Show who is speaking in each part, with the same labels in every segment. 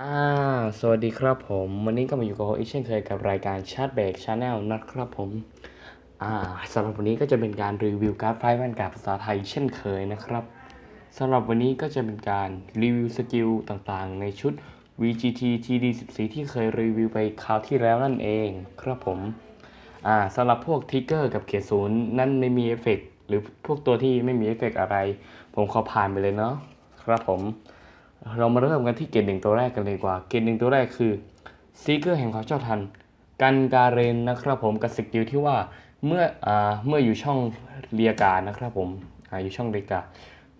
Speaker 1: อ่าสวัสดีครับผม วันนี้ก็มาอยู่กับฮอีกเช่นเคยกับรายการชาร์ b เบรกชาแนลนะครับผม อ่าสำหรับวันนี้ก็จะเป็นการรีวิวการ์ดไฟแวนกาภาษาไทยเช่นเคยนะครับสำหรับวันนี้ก็จะเป็นการรีวิวสกิลต่างๆ ในชุด VGT TD14 ที่เคยรีวิวไปคราวที่แล้วนั่นเองครับผม อ่าสำหรับพวกทิกเกอร์กับเขตศูนย์นั่นไม่มีเอฟเฟกต์หรือพวกตัวที่ไม่มีเอฟเฟกต์อะไร ผมขอผ่านไปเลยเนาะครับผม เรามาเริ่มกันที่เกรดหนึ่งตัวแรกกันเลยดีกว่า เกรดหนึ่งตัวแรกคือซีเกอร์แห่งความเจ้าทัน กันการเรนนะครับผมกับสกิลที่ว่าเมื่ออเมื่ออยู่ช่องเรียการนะครับผมออยู่ช่องเรียการ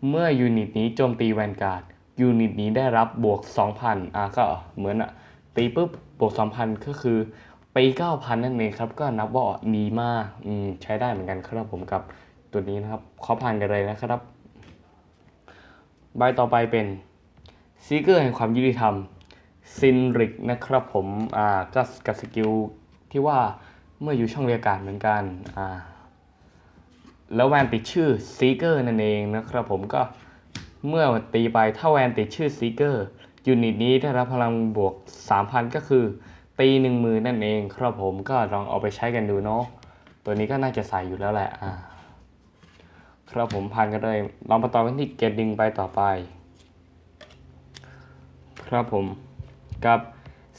Speaker 1: เมื่อยูนิตนี้โจมตีแวนการ์ดยูนิตนี้ได้รับบวก 2,000อ่าก็เหมือนอะตีปุ๊บบวก 2,000 ก็คือปี9,000 นั่นเองครับ ก็นับว่าดีมากอืมใช้ได้เหมือนกันครับผมกับตัวนี้นะครับขอผ่านกันเลยนะครับ ใบต่อไปเป็น ซีเกอร์แห่งความยุติธรรมซินริกนะครับผมอ่าก็กับสกิลที่ว่าเมื่ออยู่ช่องเรียกการเหมือนกันอ่าแล้วแวนติดชื่อซีเกอร์นั่นเองนะครับผมก็เมื่อตีไปถ้าแวนติดชื่อซีเกอร์ยูนิตนี้ได้รับพลังบวก 3,000 ก็คือ ตีหนึ่งมือนั่นเองครับผมก็ลองเอาไปใช้กันดูเนาะตัวนี้ก็น่าจะใส่อยู่แล้วแหละอ่าครับผมผ่านกันเลยลองมาต่อกันที่เกตดิงไปต่อไป ครับผม กับ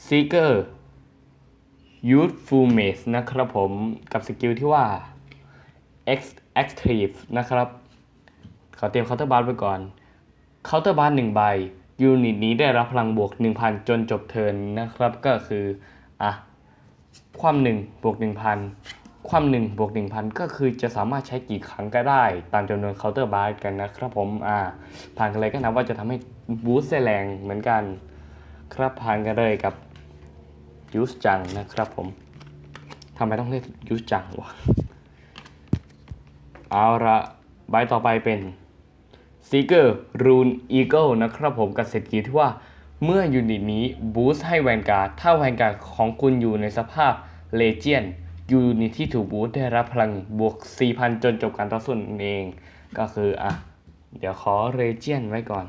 Speaker 1: Seeker Youthful Maze นะครับผมกับสกิลที่ว่า X Active นะครับ ขอเตรียมเคาน์เตอร์บาร์ไว้ก่อนเคาน์เตอร์บาร์หนึ่งใบยูนิตนี้ได้รับพลังบวก 1,000 จนจบเทิร์นนะครับ ก็คือ อะ ความหนึ่งบวก 1,000 ความหนึ่งบวก 1,000 ก็คือจะสามารถใช้กี่ครั้งก็ได้ ตามจำนวนเคาน์เตอร์บาร์กันนะครับผม อ่า ผ่านกันเลยก็นับว่าจะทำให้ บูสต์แรงเหมือนกัน ครับผ่านกันเลยกับยูสจังนะครับผมทำไมต้องเรียกยูสจังวะเอาละใบต่อไปเป็น Seeker Rune Eagle นะครับผมกับเสร็จกีที่ว่าเมื่อยูนิตนี้บูสต์ให้แวนการ์ดถ้าแวนการ์ดของคุณอยู่ในสภาพเลเจียนยูนิตที่ถูกบูสต์ได้รับพลังบวก 4,000 จนจบการต่อสู้นั่นเอง ก็คืออะ เดี๋ยวขอเลเจียนไว้ก่อน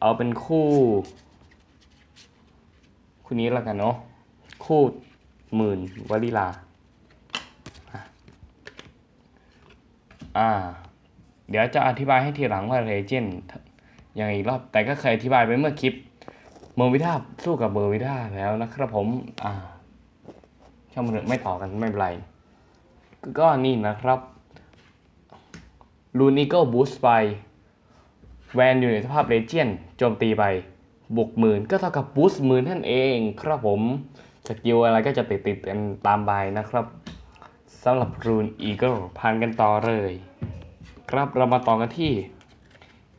Speaker 1: เอาเป็นคู่ คู่นี้แล้วกันเนาะคู่หมื่นวลิลาอ่า เดี๋ยวจะอธิบายให้ทีหลังว่าเรเจนยังไงอีกรอบแต่ก็เคยอธิบายไปเมื่อคลิปเมอร์วิด้าสู้กับเบอร์วิด้าแล้วนะครับผม อ่าช่างมันเถอะไม่ต่อกันไม่เป็นไร ก็นี่นะครับลูนิโก้บูสไป แวนอยู่ในสภาพเลเจียนโจมตีไปบวกหมื่นก็เท่ากับบูสต์หมื่นนั่นเองครับผมสกิลอะไรก็จะติดติดกันตามใบนะครับสำหรับรูนอีเกิลผ่านกันต่อเลย ครับเรามาต่อกันที่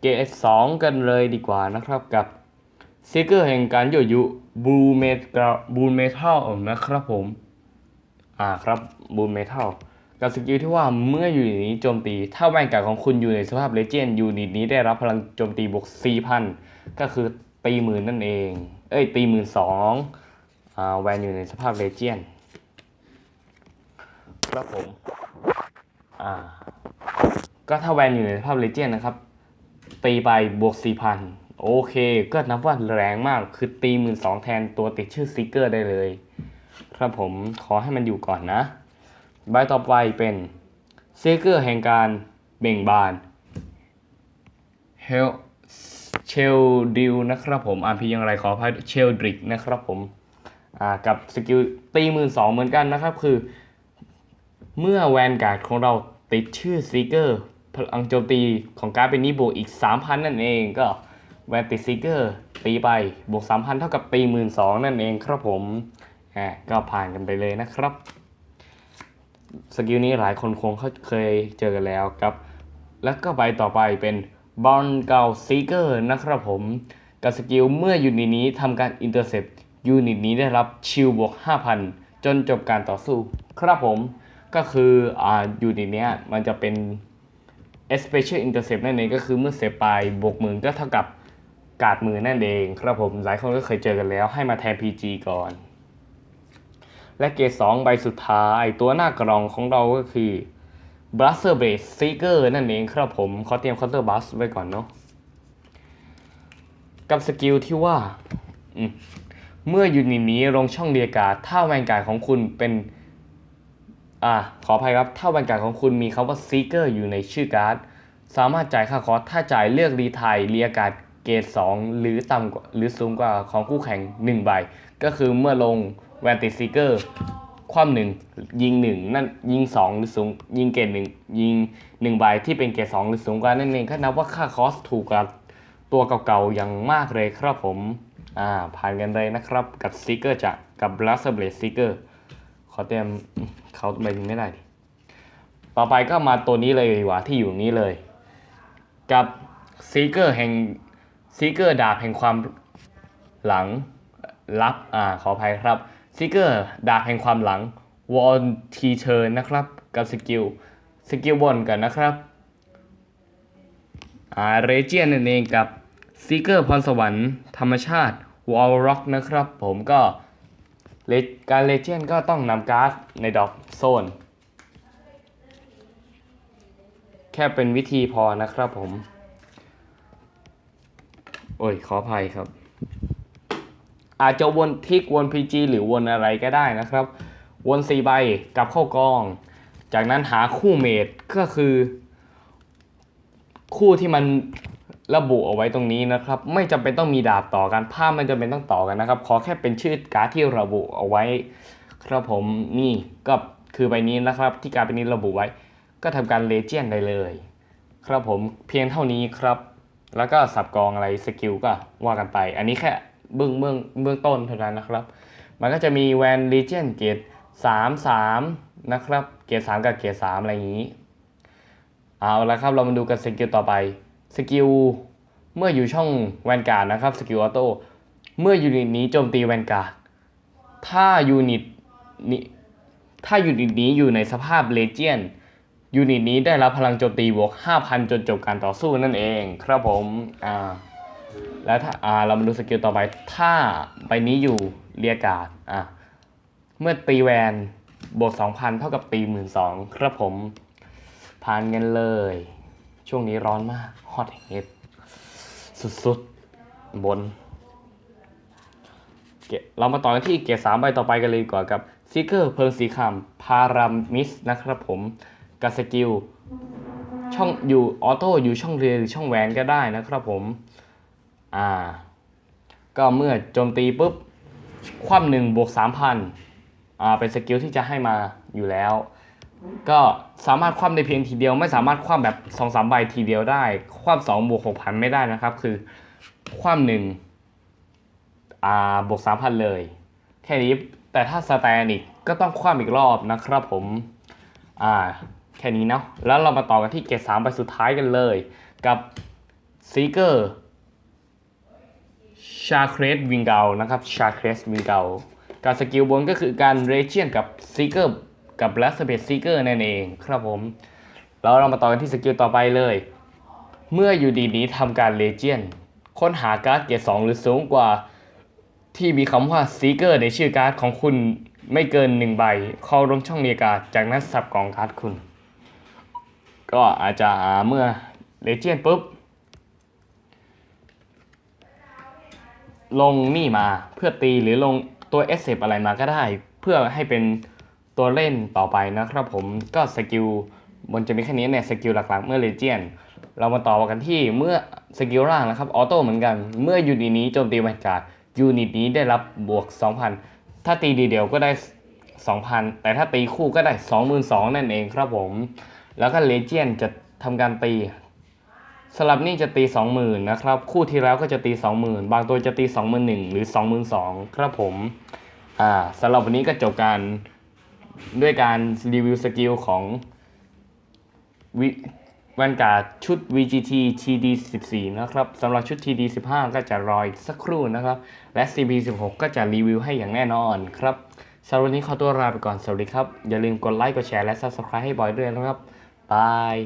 Speaker 1: เกรดสองกันเลยดีกว่านะครับกับซิกเกอร์แห่งการโยยุบูเมทบูเมทัลนะครับผม อ่าครับบูเมทัล กับสกิลที่ว่าเมื่ออยูนิตนี้โจมตี ถ้าแวนการ์ดของคุณอยู่ในสภาพเลเจนด์ยูนิตนี้ได้รับพลังโจมตีบวก4,000 ก็คือตีหมื่นนั่นเอง เอ้ยตีหมื่นสองแวนอยู่ในสภาพเลเจนด์ครับผม อ่า ก็ถ้าแวนอยู่ในสภาพเลเจนด์นะครับ ตีไปบวก4,000 โอเค ก็นับว่าแรงมากคือตีหมื่นสองแทนตัวติดชื่อซิกเกอร์ได้เลย ครับผมขอให้มันอยู่ก่อนนะ ใบต่อไปเป็นเซเกอร์แห่งการเบ่งบาน เฮลเชลดิวนะครับผมอ่านพีอย่างไรขออภัยเชลดริกนะครับผมอ่ากับสกิลตีมือสองเหมือนกันนะครับคือ เมื่อแวนการ์ดของเราติดชื่อซีเกอร์พลังโจมตีของการเป็นนี้บวกอีก 3,000 นั่นเองก็แวนติดซีเกอร์ตีไปบวก 3,000 เท่ากับตีหมื่นสองนั่นเองครับผมอ่าก็ผ่านกันไปเลยนะครับ สกิลนี้หลายคนคงเขาเคยเจอกันแล้วครับ แล้วก็ใบต่อไปเป็นบอลเกาซีเกอร์นะครับผมกับสกิลเมื่อยูนิตนี้ทำการอินเตอร์เซปยูนิตนี้ได้รับชิลบวก 5,000 จนจบการต่อสู้ ครับผมก็คืออ่ายูนิตเนี้ยมันจะเป็น special intercept นั่นเองก็คือเมื่อเสียไปบวกหมื่นก็เท่ากับกาดมือนั่นเอง ครับผมหลายคนก็เคยเจอกันแล้วให้มาแทน PG ก่อน และเกรดสองใบสุดท้ายตัวหน้ากรองของเราก็คือ b l a s t e r Base Seeker นั่นเองครับผมขอเตรียม Counter Blast ไว้ก่อนเนาะกับสกิลที่ว่า เมื่อยูนิตนี้ลงช่องเรียกาถ้าแวนการของคุณเป็นอ่าขออภัยครับ ถ้าแวนการของคุณมีคำว่า Seeker อยู่ในชื่อการ์ด สามารถจ่ายค่าคอร์สถ้าจ่ายเลือกรีไทยเรียกาดเกรด2หรือต่ำกว่าหรือสูงกว่าของคู่แข่ง 1 ใบ ก็คือเมื่อลง แวนติซีเกอร์ความหนึ่งยิง1นั่นยิง2หรือสูงยิงเกรดหนึ่งยิง1ใบที่เป็นเกรด2หรือสูงกว่านั่นเองก็นับว่าค่าคอสถูกกว่าตัวเก่าๆอย่างมากเลยครับผมอ่าผ่านกันเลยนะครับกับซีเกอร์จะกับ Blast Blade Seeker ขอเตรียมเขาไปไม่ได้ดิต่อไปก็มาตัวนี้เลยดีกว่าที่อยู่นี้เลย กับซีเกอร์แห่งซีเกอร์ดาบแห่งความหลังลับอ่าขออภัยครับ ซีเกอร์ดาบแห่งความหลังวอลทีเชิญนะครับ กับสกิลสกิลบนกันนะครับอ่าเรเจียนนั่นเองกับซีเกอร์พรสวรรค์ธรรมชาติวอลร็อกนะครับ ผมก็เลการเลเจนก็ต้องนำการ์ดในดอกโซน แค่เป็นวิธีพอนะครับผม โอ้ย ขออภัยครับ อาจจะวนทิกวนพีจีหรือวนอะไรก็ได้นะครับ วนสี่ใบกลับเข้ากอง จากนั้นหาคู่เมดก็คือ คู่ที่มันระบุเอาไว้ตรงนี้นะครับ ไม่จำเป็นต้องมีดาบต่อกันภาพไม่จำเป็นต้องต่อกันนะครับ ขอแค่เป็นชื่อการ์ดที่ระบุเอาไว้ ครับผมนี่ก็คือใบนี้นะครับ ที่การ์ดใบนี้ระบุไว้ ก็ทำการเลเจียนได้เลย ครับผมเพียงเท่านี้ครับ แล้วก็สับกองอะไรสกิลก็ว่ากันไป อันนี้แค่ เบื้องเบื้องเบื้องต้นเท่านั้นนะครับ มันก็จะมีแวนเลเจียนเกตสามสามนะครับเกตสามกับเกตสามอะไรอย่างนี้ เอาละครับเรามาดูกันสกิลต่อไปสกิลเมื่ออยู่ช่องแวนการ์ดนะครับสกิลออโต้เมื่อยูนิตนี้โจมตีแวนการ์ดถ้ายูนิตนี้ถ้ายูนิตนี้อยู่ในสภาพเลเจียนยูนิตนี้ได้รับพลังโจมตีบวก 5,000 จนจบการต่อสู้นั่นเอง ครับผม อ่า แล้วถ้าอ่าเรามาดูสกิลต่อไป ถ้าใบนี้อยู่เรียการ์ดอะเมื่อตีแวนบวก2,000 เท่ากับตี12,000ครับผมผ่านกันเลย ช่วงนี้ร้อนมากฮอตเฮดสุดๆ บน เรามาต่อกันที่เกรดสามใบต่อไปกันเลยดีกว่ากับซิกเกอร์เพลิงสีคำพารามิสนะครับผมกับสกิลช่องอยู่ออโต้อยู่ช่องเรือหรือช่องแหวนก็ได้นะครับผม อ่า ก็เมื่อโจมตีปุ๊บ คว่ำหนึ่งบวกสามพันอ่า เป็นสกิลที่จะให้มาอยู่แล้ว ก็สามารถคว่ำได้เพียงทีเดียว ไม่สามารถคว่ำแบบสองสามใบทีเดียวได้ คว่ำสองบวกหกพันไม่ได้นะครับ คือคว่ำหนึ่งอ่า บวกสามพันเลย แค่นี้ แต่ถ้าสแตนอีกก็ต้องคว่ำอีกรอบนะครับผม อ่า แค่นี้เนาะ แล้วเรามาต่อกันที่เกรดสามใบสุดท้ายกันเลย กับซีเกอร์ ชาเครสวิงเกลนะครับชาเครสวิงเกลการสกิลบนก็คือการเรเจียนกับซีเกอร์กับแลสเบสซีเกอร์นั่นเองครับผมแล้วเรามาต่อกันที่สกิลต่อไปเลย เมื่ออยู่ดีนี้ทำการเลเจียนค้นหาการ์ดเกรดสองหรือสูงกว่าที่มีคำว่าซีเกอร์ในชื่อการ์ดของคุณไม่เกินหนึ่งใบเข้าลงช่องเรียการ์ดจากนั้นสับกองการ์ดคุณ ก็อาจจะหาเมื่อเลเจียนปุ๊บ ลงนี่มาเพื่อตีหรือลงตัวเอสเซอะไรมาก็ได้ เพื่อให้เป็นตัวเล่นต่อไปนะครับผมก็สกิลบนจะมีแค่นี้เนี่ยสกิลหลักๆ เมื่อเลเจียนเรามาต่อกันที่เมื่อสกิลล่างนะครับออโต้เหมือนกัน เมื่อยูนิตนี้โจมตีแวนการ์ดยูนิตนี้ได้รับบวก 2,000 ถ้าตีดีเดียวก็ได้ 2,000 แต่ถ้าตีคู่ก็ได้ 22,000 นั่นเองครับผม แล้วก็เลเจียนจะทำการตี สลับนี่จะตี 20,000นะครับ คู่ที่แล้วก็จะตี 20,000 บางตัวจะตี 21,000 หรือ 22,000 ครับผม อ่าสำหรับวันนี้ก็จบการด้วยการรีวิวสกิลของวิแวนการ์ดชุด VGT TD 14นะครับสำหรับชุด TD 15 ก็จะรออีกสักครู่นะครับ และ CP 16 ก็จะรีวิวให้อย่างแน่นอนครับสำหรับวันนี้ขอตัวลาไปก่อน สวัสดีครับ อย่าลืมกดไลค์ กดแชร์ และ Subscribe ให้บอยด้วยนะครับ บาย